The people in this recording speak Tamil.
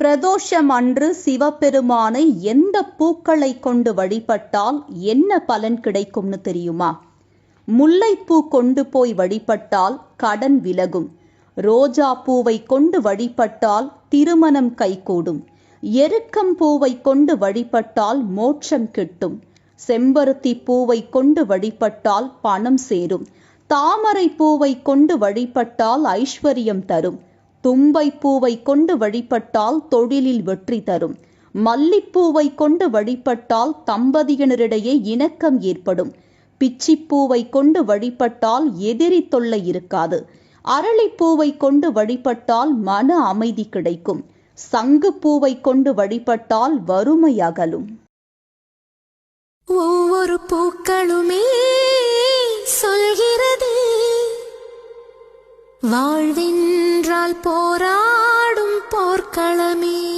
பிரதோஷம் அன்று சிவபெருமானை எந்த பூக்களை கொண்டு வழிபட்டால் என்ன பலன் கிடைக்கும்னு தெரியுமா? முல்லைப்பூ கொண்டு போய் வழிபட்டால் கடன் விலகும். ரோஜா பூவை கொண்டு வழிபட்டால் திருமணம் கைகூடும். எருக்கம் பூவை கொண்டு வழிபட்டால் மோட்சம் கிட்டும். செம்பருத்தி பூவை கொண்டு வழிபட்டால் பணம் சேரும். தாமரை பூவை கொண்டு வழிபட்டால் ஐஸ்வர்யம் தரும். தும்பை பூவை கொண்டு வழிபட்டால் தொழிலில் வெற்றி தரும். மல்லிப்பூவை கொண்டு வழிபட்டால் தம்பதியினரிடையே இணக்கம் ஏற்படும். பிச்சிப்பூவை கொண்டு வழிபட்டால் எதிரி தொல்லை இருக்காது. அரளிப்பூவை கொண்டு வழிபட்டால் மன அமைதி கிடைக்கும். சங்கு பூவை கொண்டு வழிபட்டால் வறுமை அகலும். ஒவ்வொரு பூக்களுமே சொல்கிறது. வாழ்வின் പോരാടും പോർക്കളമേ.